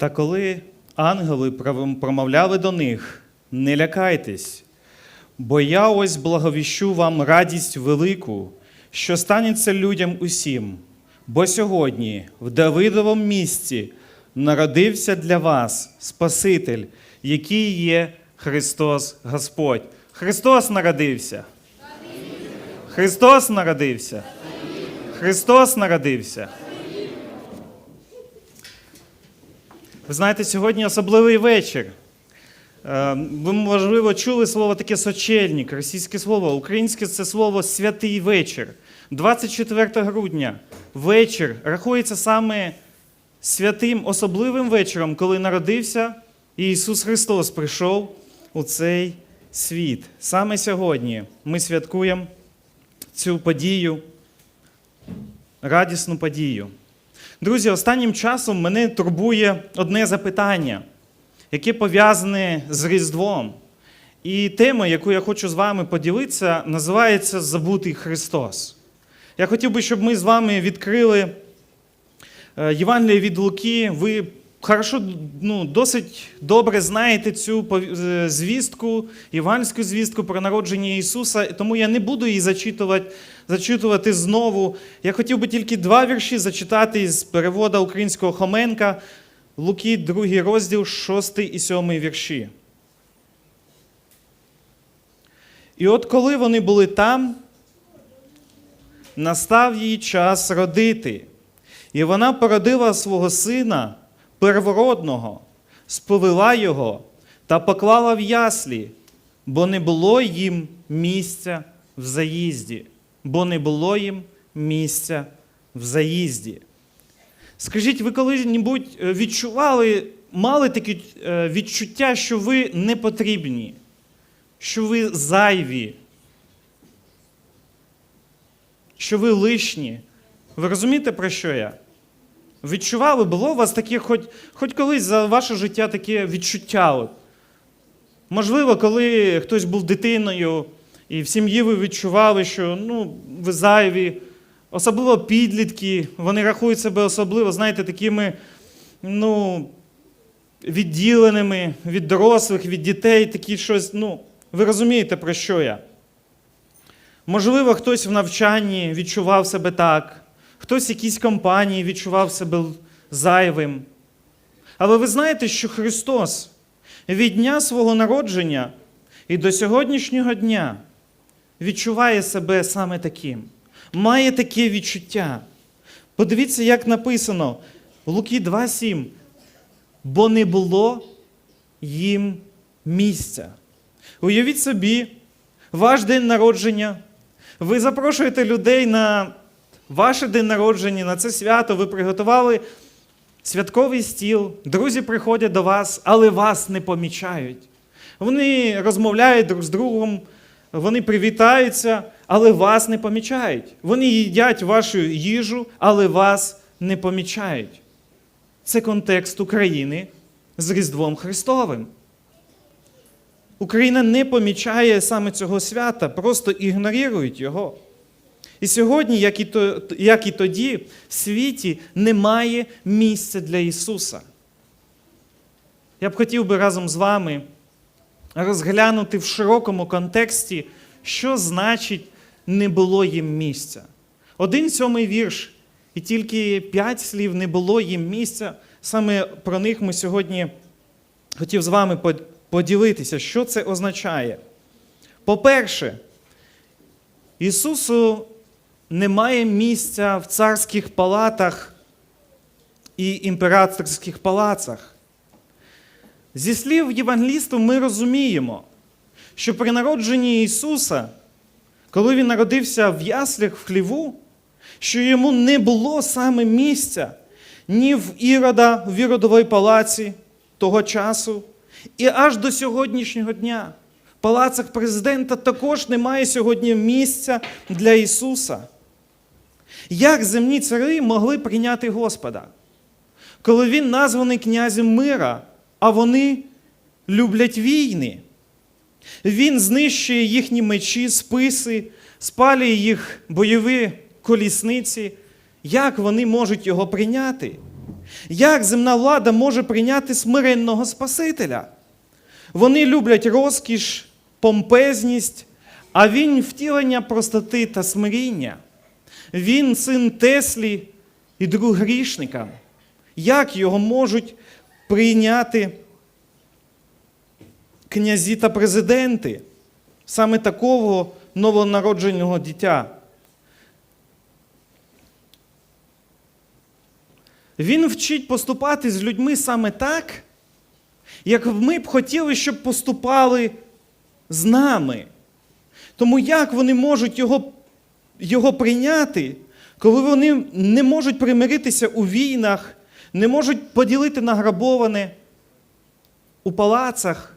Та коли ангели промовляли до них, не лякайтесь, бо я ось благовіщу вам радість велику, що станеться людям усім. Бо сьогодні в Давидовому місті народився для вас Спаситель, який є Христос Господь. Христос народився. Христос народився. Христос народився. Ви знаєте, сьогодні особливий вечір. Е, Ви, можливо, чули слово таке сочельник, російське слово. Українське це слово святий вечір. 24 грудня вечір рахується саме святим особливим вечором, коли народився і Ісус Христос прийшов у цей світ. Саме сьогодні ми святкуємо цю подію, радісну подію. Друзі, останнім часом мене турбує одне запитання, яке пов'язане з Різдвом. І тема, яку я хочу з вами поділитися, називається Забутий Христос. Я хотів би, щоб ми з вами відкрили е, Євангеліє від Луки. Ви хорошо, ну, досить добре знаєте цю е, звістку, євангельську звістку про народження Ісуса, тому я не буду її зачитувати, зачитувати знову. Я хотів би тільки два вірші зачитати з перевода українського Хоменка, Луки, другий розділ, шостий і сьомий вірші. І от коли вони були там, настав їй час родити. І вона породила свого сина первородного, сповила його та поклала в яслі, бо не було їм місця в заїзді, бо не було їм місця в заїзді. Скажіть, ви коли-небудь е, відчували, мали таке відчуття, що ви не потрібні, що ви зайві, що ви лишні? Ви розумієте, про що я? Відчували, було у вас таке, хоч, хоч колись за ваше життя таке відчуття? Можливо, коли хтось був дитиною, і в сім'ї ви відчували, що ну, ви зайві, особливо підлітки, вони рахують себе особливо, знаєте, такими ну, відділеними від дорослих, від дітей, такі щось. ну, Ви розумієте, про що я? Можливо, хтось в навчанні відчував себе так, хтось в якійсь компанії відчував себе зайвим. Але ви знаєте, що Христос від дня свого народження і до сьогоднішнього дня відчуває себе саме таким, має таке відчуття. Подивіться, як написано в Луки 2,7. Бо не було їм місця. Уявіть собі, ваш день народження. Ви запрошуєте людей на ваше день народження, на це свято, ви приготували святковий стіл, друзі приходять до вас, але вас не помічають. Вони розмовляють друг з другом, вони привітаються, але вас не помічають. Вони їдять вашу їжу, але вас не помічають. Це контекст України з Різдвом Христовим. Україна не помічає саме цього свята, просто ігнорують його. І сьогодні, як і, то, як і тоді, в світі немає місця для Ісуса. Я б хотів би разом з вами розглянути в широкому контексті, що значить не було їм місця. Один сьомий вірш, і тільки п'ять слів не було їм місця. Саме про них ми сьогодні хотів з вами поділитися, що це означає. По-перше, Ісусу немає місця в царських палатах і імператорських палацах. Зі слів Євангелісту ми розуміємо, що при народженні Ісуса, коли Він народився в яслях в хліву, що йому не було саме місця ні в Ірода, в Іродовій палаці того часу, і аж до сьогоднішнього дня. В палацах президента також немає сьогодні місця для Ісуса. Як земні цари могли прийняти Господа, коли Він названий князем мира, а вони люблять війни? Він знищує їхні мечі, списи, спалює їх бойові колісниці. Як вони можуть його прийняти? Як земна влада може прийняти смиренного Спасителя? Вони люблять розкіш, помпезність, а він втілення простоти та смиріння. Він син Теслі і друг грішника. Як його можуть прийняти князі та президенти? Саме такого новонародженого дитя. Він вчить поступати з людьми саме так, як ми б хотіли, щоб поступали з нами. Тому як вони можуть його, його прийняти, коли вони не можуть примиритися у війнах, не можуть поділити награбоване у палацах?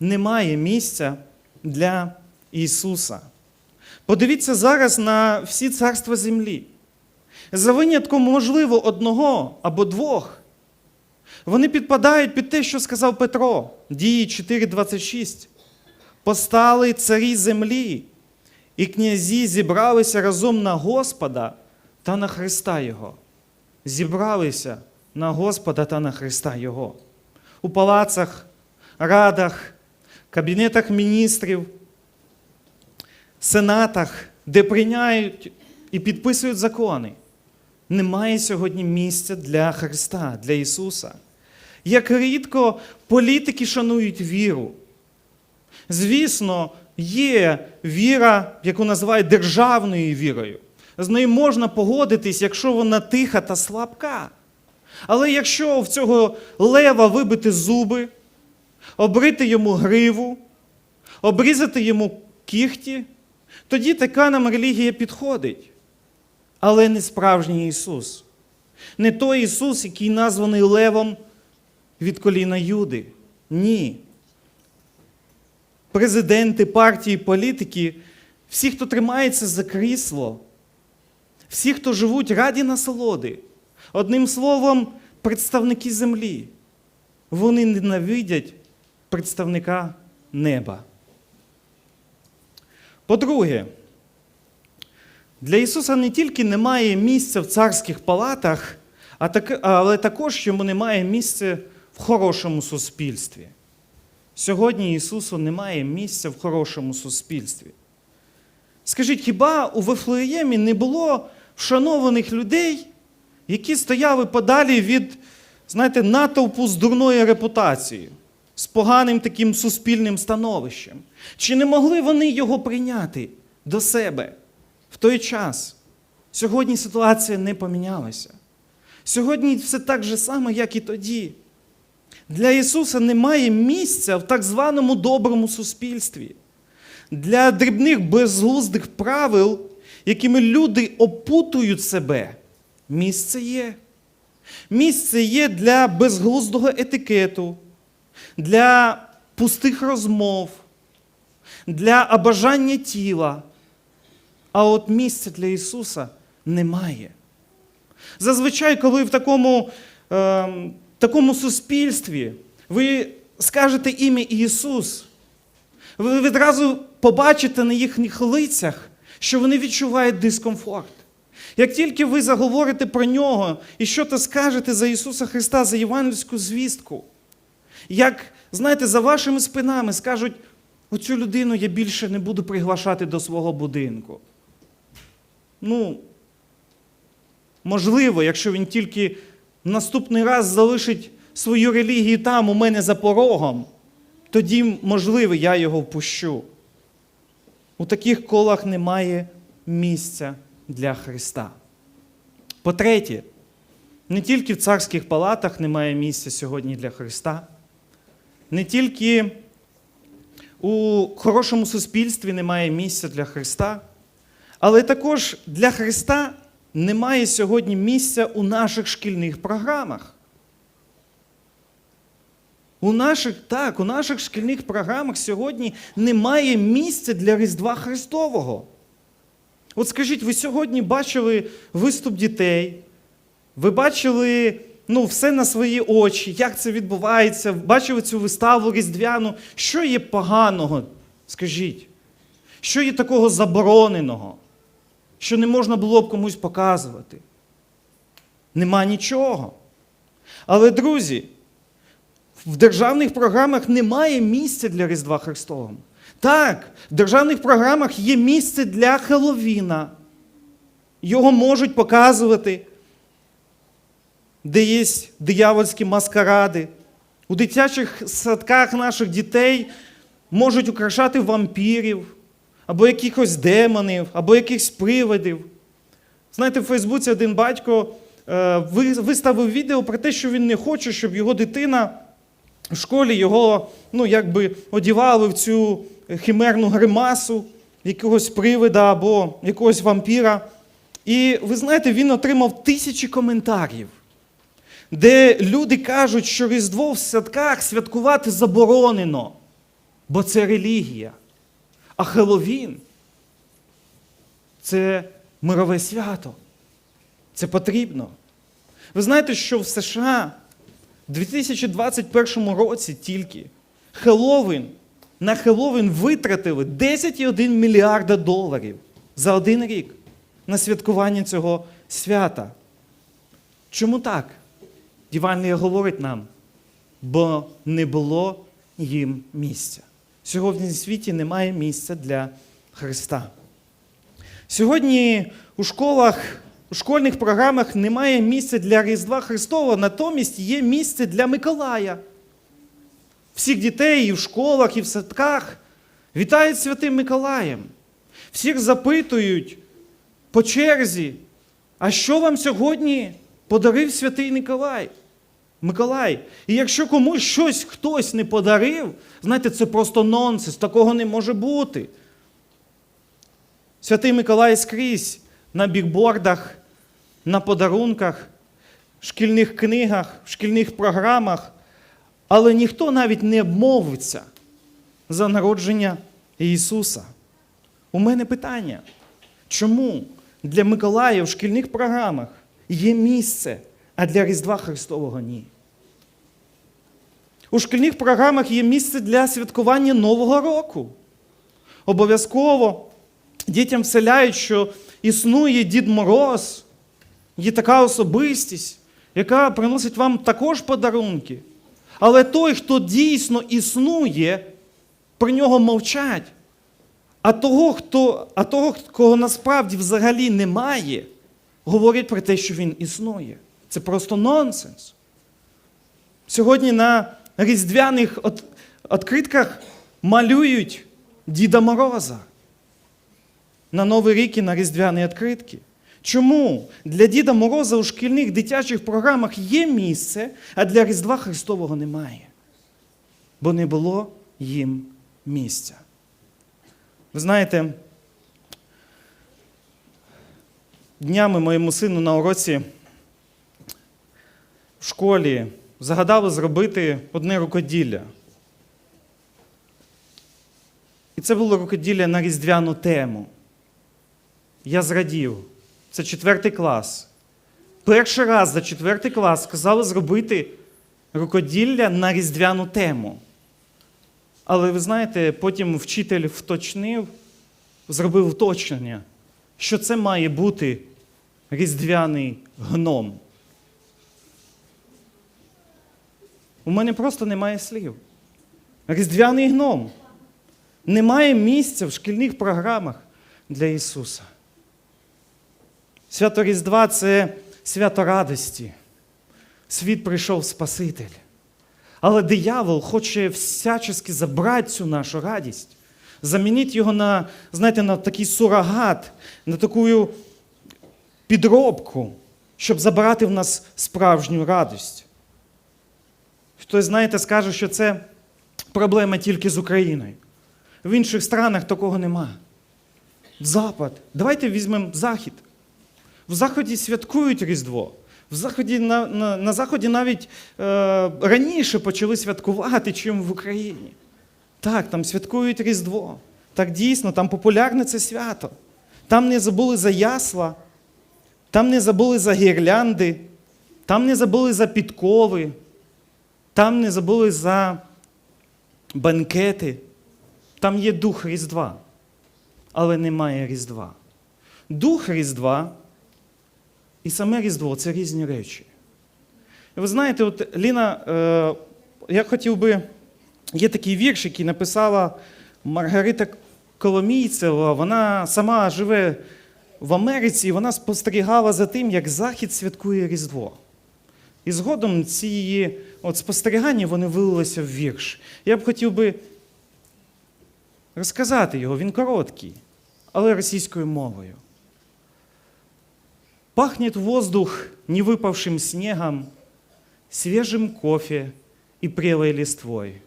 Немає місця для Ісуса. Подивіться зараз на всі царства землі. За винятком, можливо, одного або двох. Вони підпадають під те, що сказав Петро, дії 4.26. Постали царі землі, і князі зібралися разом на Господа та на Христа Його. Зібралися на Господа та на Христа Його. У палацах, радах, кабінетах міністрів, сенатах, де прийняють і підписують закони. Немає сьогодні місця для Христа, для Ісуса. Як рідко політики шанують віру. Звісно, є віра, яку називають державною вірою. З нею можна погодитись, якщо вона тиха та слабка. Але якщо в цього лева вибити зуби, обрити йому гриву, обрізати йому кіхті, тоді така нам релігія підходить. Але не справжній Ісус. Не той Ісус, який названий Левом від коліна Юди. Ні. Президенти, партії, політики, всі, хто тримається за крісло, всі, хто живуть раді насолоди, одним словом, представники землі, вони ненавидять представника неба. По-друге, для Ісуса не тільки немає місця в царських палатах, але також йому немає місця в хорошому суспільстві. Сьогодні Ісусу немає місця в хорошому суспільстві. Скажіть, хіба у Вифлеємі не було вшанованих людей, які стояли подалі від, знаєте, натовпу з дурною репутацією, з поганим таким суспільним становищем? Чи не могли вони його прийняти до себе в той час? Сьогодні ситуація не помінялася. Сьогодні все так же само, як і тоді. Для Ісуса немає місця в так званому доброму суспільстві. Для дрібних безглуздих правил, якими люди опутують себе, місце є. Місце є для безглуздого етикету, для пустих розмов, для обажання тіла. А от місця для Ісуса немає. Зазвичай, коли в такому, е, такому суспільстві ви скажете ім'я Ісус, ви відразу побачите на їхніх лицях, що вони відчувають дискомфорт. Як тільки ви заговорите про нього і що то скажете за Ісуса Христа, за євангельську звістку, як, знаєте, за вашими спинами скажуть, оцю людину я більше не буду приглашати до свого будинку. Ну, можливо, якщо він тільки наступний раз залишить свою релігію там, у мене за порогом, тоді, можливо, я його впущу. У таких колах немає місця для Христа. По-третє, не тільки в царських палатах немає місця сьогодні для Христа, не тільки у хорошому суспільстві немає місця для Христа, але також для Христа немає сьогодні місця у наших шкільних програмах. У наших, так, у наших шкільних програмах сьогодні немає місця для Різдва Христового. От скажіть, ви сьогодні бачили виступ дітей, ви бачили ну, все на свої очі, як це відбувається, бачили цю виставу різдвяну. Що є поганого? Скажіть, що є такого забороненого, що не можна було б комусь показувати? Нема нічого. Але, друзі, в державних програмах немає місця для Різдва Христового. Так, в державних програмах є місце для Хеловіна. Його можуть показувати, де є диявольські маскаради. У дитячих садках наших дітей можуть украшати вампірів, або якихось демонів, або якихось привидів. Знаєте, в Фейсбуці один батько е, виставив відео про те, що він не хоче, щоб його дитина в школі його ну, якби одівали в цю химерну гримасу якогось привида або якогось вампіра. І ви знаєте, він отримав тисячі коментарів, де люди кажуть, що Різдво в садках святкувати заборонено, бо це релігія. А Хеловін це мирове свято. Це потрібно. Ви знаєте, що в США в 2021 році тільки Хеллоуін, на Хеллоуін витратили 10,1 мільярда доларів за один рік на святкування цього свята. Чому так? Євангелія говорить нам, бо не було їм місця. Сьогодні в світі немає місця для Христа. Сьогодні у школах, у школьних програмах немає місця для Різдва Христового, натомість є місце для Миколая. Всіх дітей і в школах, і в садках вітають Святим Миколаєм. Всіх запитують по черзі, а що вам сьогодні подарив святий Миколай? Миколай. І якщо комусь щось хтось не подарив, знаєте, це просто нонсенс, такого не може бути. Святий Миколай скрізь на бікбордах, на подарунках, шкільних книгах, в шкільних програмах, але ніхто навіть не обмовиться за народження Ісуса. У мене питання, чому для Миколая в шкільних програмах є місце, а для Різдва Христового ні? У шкільних програмах є місце для святкування Нового року. Обов'язково дітям вселяють, що існує Дід Мороз, є така особистість, яка приносить вам також подарунки. Але той, хто дійсно існує, про нього мовчать. А того, хто, а того, кого насправді взагалі немає, говорять про те, що він існує. Це просто нонсенс. Сьогодні на різдвяних відкритках малюють Діда Мороза на Новий рік і на різдвяні відкритки. Чому для Діда Мороза у шкільних дитячих програмах є місце, а для Різдва Христового немає? Бо не було їм місця. Ви знаєте, днями моєму сину на уроці в школі загадали зробити одне рукоділля. І це було рукоділля на різдвяну тему. Я зрадів. Це четвертий клас. Перший раз за четвертий клас сказали зробити рукоділля на різдвяну тему. Але ви знаєте, потім вчитель вточнив, зробив уточнення, що це має бути різдвяний гном. У мене просто немає слів. Різдвяний гном. Немає місця в шкільних програмах для Ісуса. Свято Різдва це свято радості. Світ прийшов Спаситель. Але диявол хоче всячески забрати цю нашу радість, замінити його на, знаєте, на такий сурогат, на таку підробку, щоб забрати в нас справжню радість. Хтось, знаєте, скаже, що це проблема тільки з Україною. В інших странах такого нема. Запад. Давайте візьмемо Захід. В Заході святкують Різдво. В Заході, на, на, на Заході навіть е, раніше почали святкувати, чим в Україні. Так, там святкують Різдво. Так дійсно, там популярне це свято. Там не забули за ясла, там не забули за гірлянди, там не забули за підкови, там не забули за банкети. Там є дух Різдва, але немає Різдва. Дух Різдва і саме Різдво це різні речі. І ви знаєте, от Ліна, е, я хотів би. Є такий вірш, який написала Маргарита Коломійцева. Вона сама живе в Америці, і вона спостерігала за тим, як Захід святкує Різдво. І згодом ці її от спостерігання вони вилилися в вірш. Я б хотів би розказати його, він короткий, але російською мовою. Пахнет воздух невыпавшим снегом, свежим кофе и прелой листвой.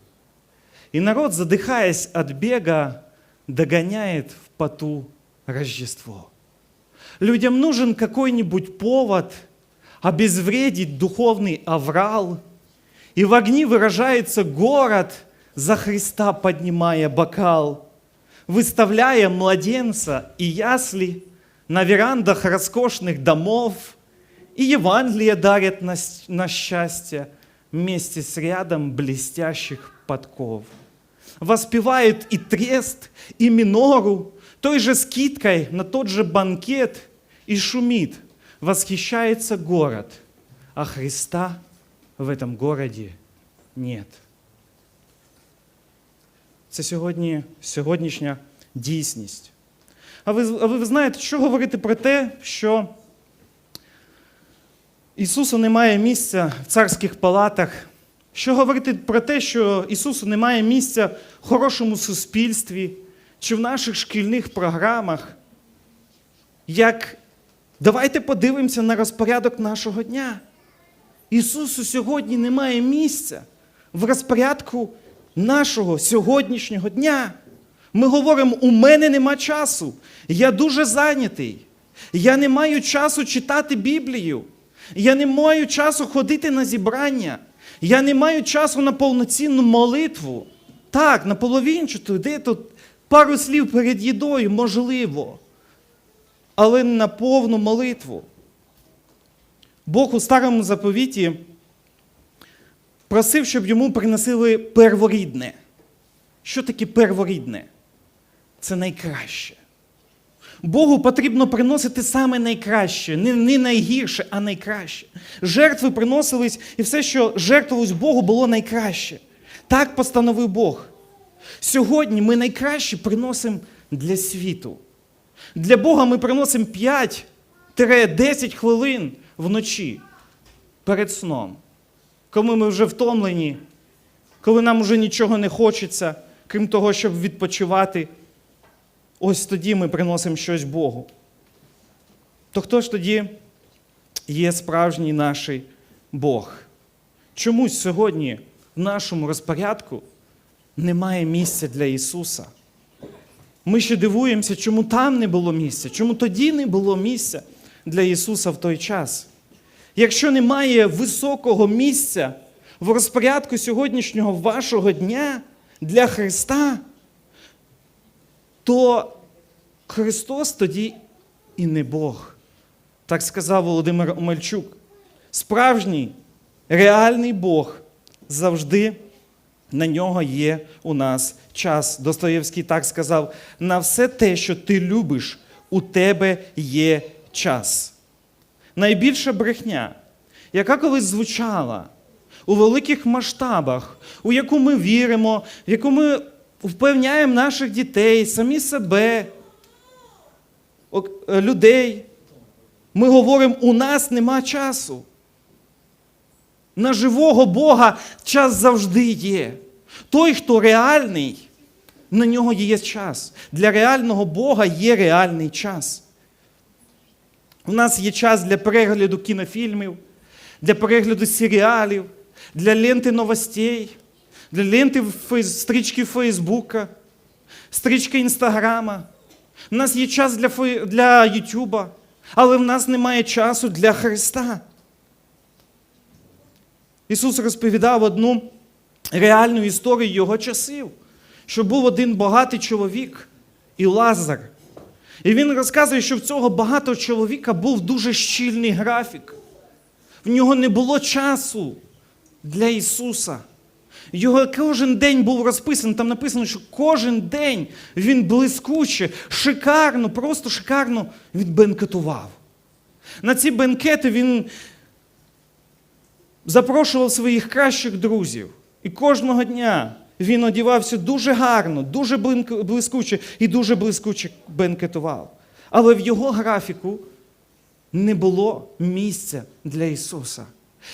И народ, задыхаясь от бега, догоняет в поту Рождество. Людям нужен какой-нибудь повод обезвредить духовный аврал, и в огни выражается город, за Христа поднимая бокал, выставляя младенца и ясли на верандах роскошных домов, и Евангелие дарят на, с- на счастье вместе с рядом блестящих подков. Воспевает и трест, и минору, той же скидкой на тот же банкет, и шумит, восхищается город, а Христа в этом городе нет. Це сьогодні, сьогоднішня дійсність. А ви, а ви знаєте, що говорити про те, що Ісусу немає місця в царських палатах? Що говорити про те, що Ісусу немає місця в хорошому суспільстві чи в наших шкільних програмах? Як давайте подивимося на розпорядок нашого дня. Ісусу сьогодні немає місця в розпорядку нашого сьогоднішнього дня. Ми говоримо, у мене нема часу. Я дуже зайнятий. Я не маю часу читати Біблію. Я не маю часу ходити на зібрання. Я не маю часу на повноцінну молитву. Так, на половинчату, де тут пару слів перед їдою, можливо. Але не на повну молитву. Бог у старому заповіті просив, щоб йому приносили перворідне. Що таке перворідне? Це найкраще. Богу потрібно приносити саме найкраще, не, не найгірше, а найкраще. Жертви приносились, і все, що жертвувалось Богу, було найкраще. Так постановив Бог. Сьогодні ми найкраще приносимо для світу. Для Бога ми приносимо 5-10 хвилин вночі перед сном, коли ми вже втомлені, коли нам вже нічого не хочеться, крім того, щоб відпочивати. Ось тоді ми приносимо щось Богу. То хто ж тоді є справжній наш Бог? Чомусь сьогодні в нашому розпорядку немає місця для Ісуса. Ми ще дивуємося, чому там не було місця, чому тоді не було місця для Ісуса в той час. Якщо немає високого місця в розпорядку сьогоднішнього вашого дня для Христа, то Христос тоді і не Бог. Так сказав Володимир Омельчук. Справжній, реальний Бог завжди на нього є у нас час. Достоєвський так сказав: на все те, що ти любиш, у тебе є час. Найбільша брехня, яка колись звучала у великих масштабах, у яку ми віримо, в яку ми впевняємо наших дітей, самі себе, людей. Ми говоримо, у нас нема часу. На живого Бога час завжди є. Той, хто реальний, на нього є час. Для реального Бога є реальний час. У нас є час для перегляду кінофільмів, для перегляду серіалів, для ленти новостей, для ленти стрічки Фейсбука, стрічки Інстаграма. У нас є час для, для але в нас немає часу для Христа. Ісус розповідав одну реальну історію його часів, що був один багатий чоловік і Лазар. І він розказує, що в цього багатого чоловіка був дуже щільний графік. В нього не було часу для Ісуса. Його кожен день був розписаний. Там написано, що кожен день він блискуче, шикарно, просто шикарно відбенкетував. На ці бенкети він запрошував своїх кращих друзів. І кожного дня він одівався дуже гарно, дуже блискуче і дуже блискуче бенкетував. Але в його графіку не було місця для Ісуса.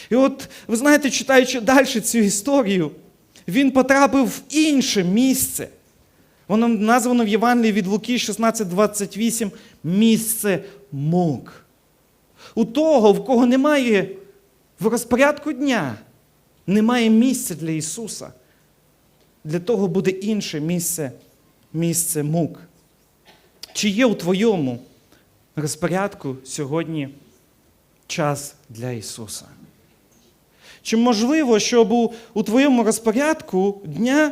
І от, ви знаєте, читаючи далі цю історію, він потрапив в інше місце. Воно названо в Євангелії від Луки 16:28 місце мук. У того, в кого немає в розпорядку дня, немає місця для Ісуса. Для того буде інше місце, місце мук. Чи є у твоєму розпорядку сьогодні час для Ісуса? Чи можливо, щоб у, твоєму розпорядку дня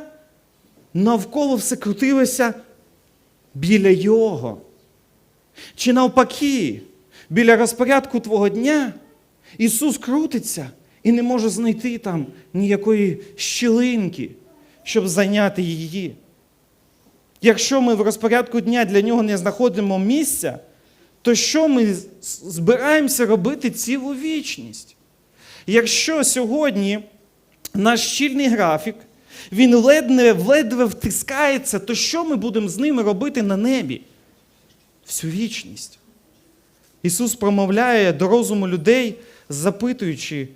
навколо все крутилося біля Його? Чи навпаки, біля розпорядку твого дня Ісус крутиться і не може знайти там ніякої щілинки, щоб зайняти її? Якщо ми в розпорядку дня для нього не знаходимо місця, то що ми збираємося робити цілу вічність? Якщо сьогодні наш щільний графік, він ледве, ледве втискається, то що ми будемо з ними робити на небі? Всю вічність. Ісус промовляє до розуму людей, запитуючи,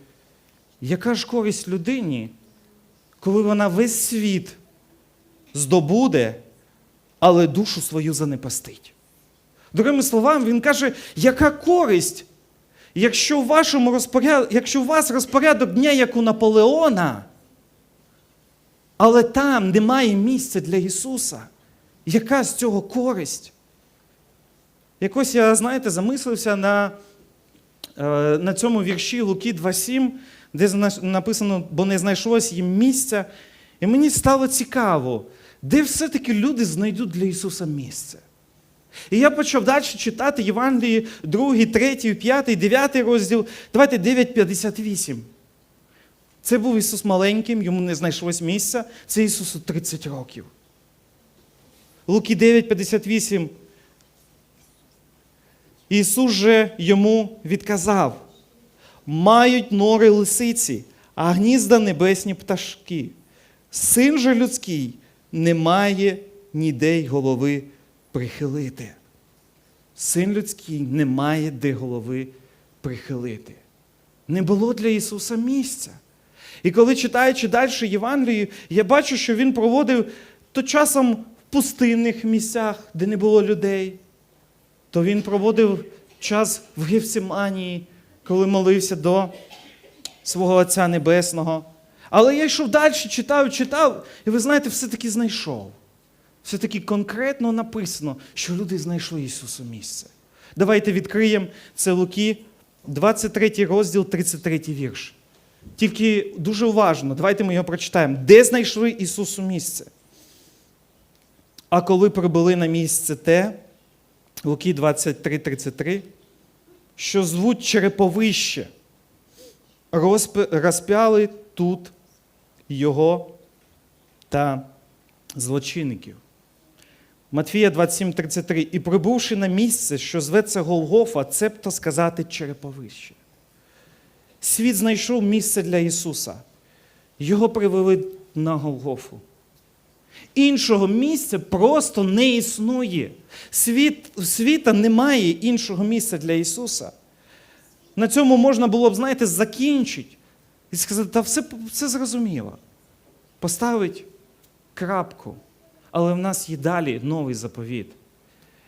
яка ж користь людині, коли вона весь світ здобуде, але душу свою занепастить. Другими словами, він каже, яка користь, якщо, в вашому розпоряд... якщо у вас розпорядок дня, як у Наполеона, але там немає місця для Ісуса, яка з цього користь? Якось я, знаєте, замислився на, е, на цьому вірші Луки 2.7, де написано, бо не знайшлось їм місця. І мені стало цікаво, де все-таки люди знайдуть для Ісуса місце. І я почав далі читати Євангелії 2, 3, 5, 9 розділ. Давайте 9.58. Це був Ісус маленьким, йому не знайшлось місця. Це Ісусу 30 років. Луки 9.58. Ісус же йому відказав: мають нори лисиці, а гнізда небесні пташки. Син же людський не має ніде й голови прихилити. Син людський не має де голови прихилити. Не було для Ісуса місця. І коли читаючи далі Євангелію, я бачу, що Він проводив то часом в пустинних місцях, де не було людей, то він проводив час в Гефсиманії, коли молився до свого Отця Небесного. Але я йшов далі, читав, читав, і ви знаєте, все-таки знайшов. Все-таки конкретно написано, що люди знайшли Ісусу місце. Давайте відкриємо це Луки, 23 розділ, 33 вірш. Тільки дуже уважно, давайте ми його прочитаємо. Де знайшли Ісусу місце? А коли прибули на місце те, Луки 23, 33, що звуть череповище, розпяли тут його та злочинників. Матфія 27, 33. І прибувши на місце, що зветься Голгофа, цебто сказати череповище. Світ знайшов місце для Ісуса. Його привели на Голгофу. Іншого місця просто не існує. Світ, світа немає іншого місця для Ісуса. На цьому можна було б, знаєте, закінчити і сказати, та все, все зрозуміло. Поставить крапку. Але в нас є далі новий заповіт.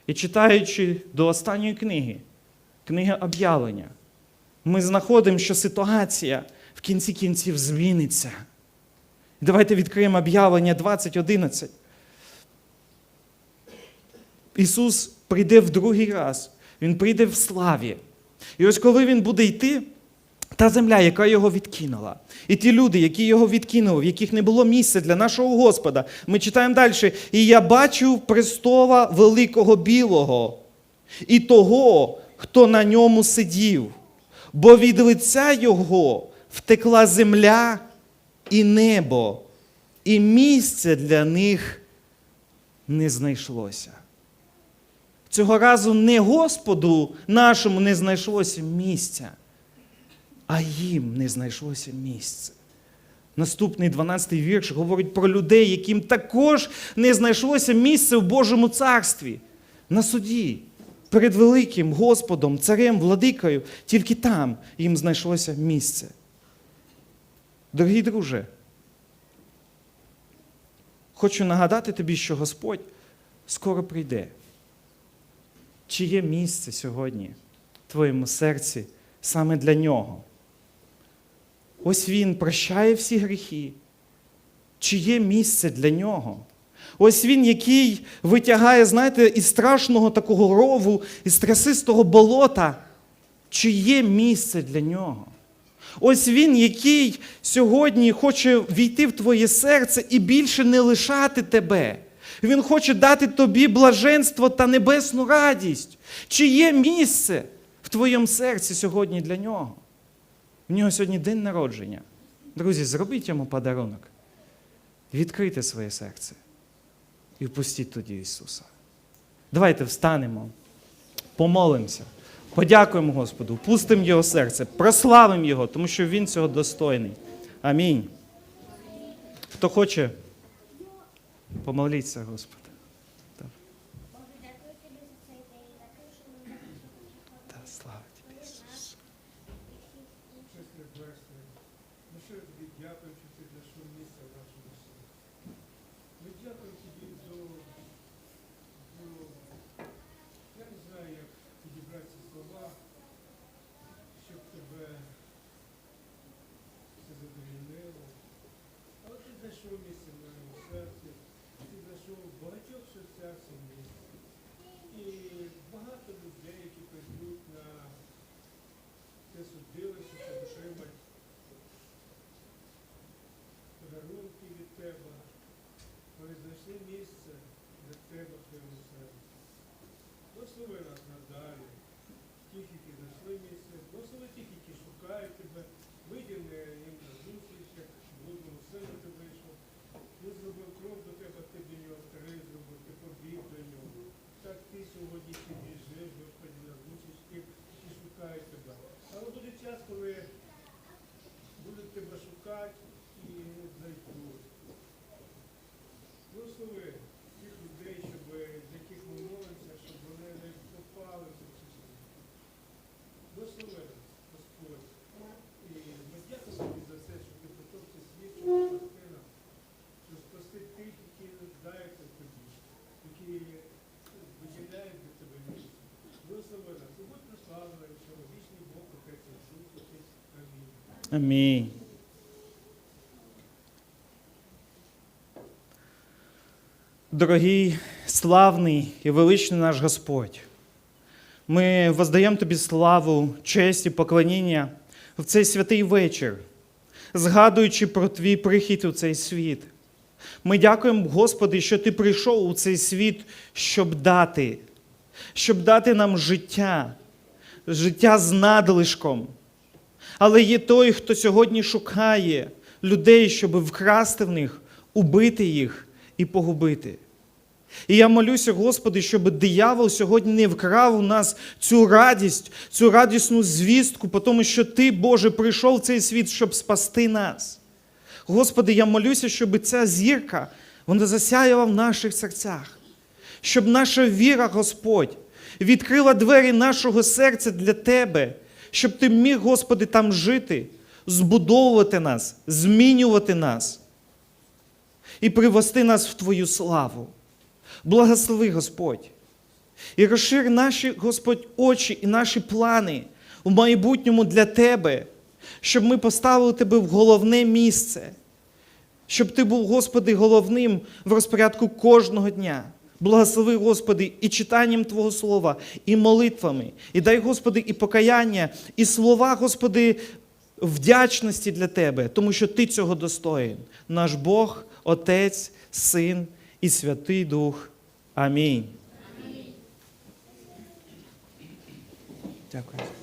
І читаючи до останньої книги, книги об'явлення, ми знаходимо, що ситуація в кінці кінців зміниться. Давайте відкриємо об'явлення 20.11. Ісус прийде в другий раз, Він прийде в славі. І ось коли Він буде йти, та земля, яка його відкинула, і ті люди, які його відкинули, в яких не було місця для нашого Господа, ми читаємо далі. І я бачив престола великого білого, і того, хто на ньому сидів, бо від лиця його втекла земля і небо, і місця для них не знайшлося. Цього разу не Господу нашому не знайшлося місця, а їм не знайшлося місця. Наступний 12-й вірш говорить про людей, яким також не знайшлося місце в Божому царстві на суді. Перед великим Господом, царем, владикою, тільки там їм знайшлося місце. Дорогі друже, хочу нагадати тобі, що Господь скоро прийде. Чи є місце сьогодні в твоєму серці саме для нього? Ось Він прощає всі гріхи. Чи є місце для нього? Ось він, який витягає, знаєте, із страшного такого рову, із трясистого болота. Чи є місце для нього? Ось він, який сьогодні хоче війти в твоє серце і більше не лишати тебе. Він хоче дати тобі блаженство та небесну радість. Чи є місце в твоєму серці сьогодні для нього? В нього сьогодні день народження. Друзі, зробіть йому подарунок. Відкрийте своє серце і впустіть тоді Ісуса. Давайте встанемо, помолимося, подякуємо Господу, впустимо Його серце, прославимо Його, тому що Він цього достойний. Амінь. Хто хоче, помоліться, Господи. Амінь. Дорогий, славний і величний наш Господь, ми воздаємо Тобі славу, честь і поклоніння в цей святий вечір, згадуючи про Твій прихід у цей світ. Ми дякуємо, Господи, що Ти прийшов у цей світ, щоб дати, щоб дати нам життя, життя з надлишком. Але є той, хто сьогодні шукає людей, щоб вкрасти в них, убити їх і погубити. І я молюся, Господи, щоб диявол сьогодні не вкрав у нас цю радість, цю радісну звістку, тому що Ти, Боже, прийшов в цей світ, щоб спасти нас. Господи, я молюся, щоб ця зірка вона засяяла в наших серцях, щоб наша віра, Господь, відкрила двері нашого серця для Тебе, щоб Ти міг, Господи, там жити, збудовувати нас, змінювати нас і привести нас в Твою славу. Благослови, Господь. І розшир наші, Господь, очі і наші плани в майбутньому для Тебе, щоб ми поставили Тебе в головне місце, щоб Ти був, Господи, головним в розпорядку кожного дня. Благослови, Господи, і читанням Твого Слова, і молитвами. І дай, Господи, і покаяння, і слова, Господи, вдячності для Тебе, тому що Ти цього достоїн. Наш Бог, Отець, Син і Святий Дух. Амінь. Дякую.